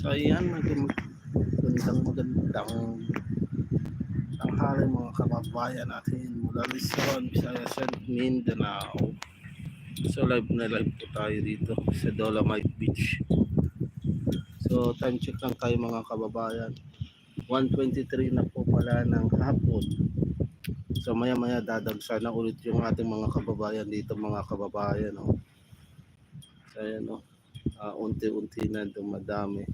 So ayan, magandang magandang tanghali mga kababayan natin mula Luzon, Visayas at Mindanao. So live na live po tayo dito sa Dolomite Beach. So time check lang tayo mga kababayan. 1.23 na po pala ng hapon. So maya maya dadagsa na ulit yung ating mga kababayan dito mga kababayan. Oh. So ayan oh. Ah, unti-unti na dumadami.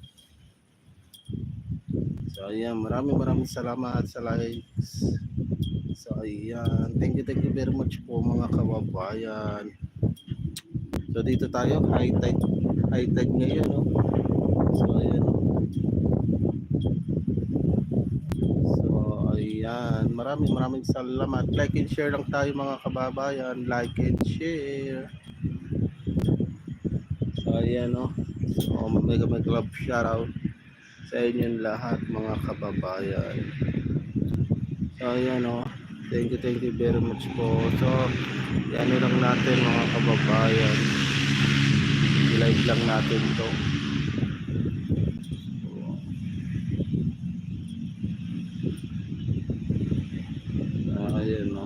So ayan, maraming maraming salamat sa likes. So ayan, thank you, thank you very much po mga kababayan. So dito tayo, high tide, high tide ngayon, no? So ayan? So ayan, maraming maraming salamat. Like and share lang tayo mga kababayan. Like and share. So ayan, no? So mega mega love shoutout sa inyong lahat mga kababayan. So ayan o. Thank you, thank you very much po. So, yan lang natin mga kababayan. I-like lang natin to. Ayan o.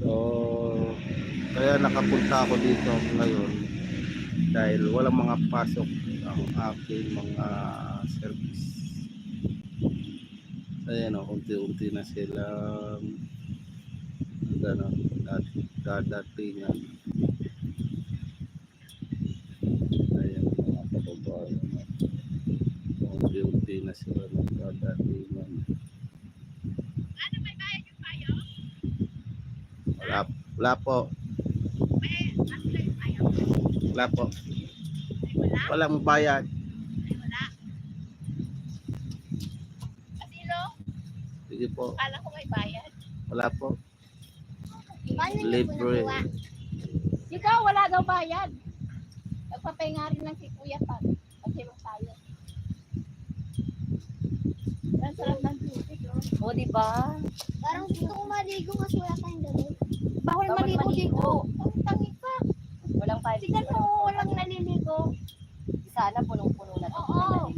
So, kaya nakapunta ako dito ngayon dahil walang mga pasok ang aking mga service. Ayan o, unti-unti na sila gano'n, dadatingan. Ayan mga kababayan. Unti-unti na sila nagdadatingan. Wala, wala po. Wala po. Walang bayad. Sige po. kala ko may bayad. Wala po. Libre. Ikaw, wala daw bayad. Nagpapahinga rin lang si Kuya Pag. Kasi mo tayo. Ang sarap ng tubig. oh. O, di ba? Parang gusto ko maligo kasi wala tayong damit. Bawal Bawal maligo maligo. dito. Ang tangi 5 Tignan mo, walang naliligo. Sana punong-puno na ito. Oo,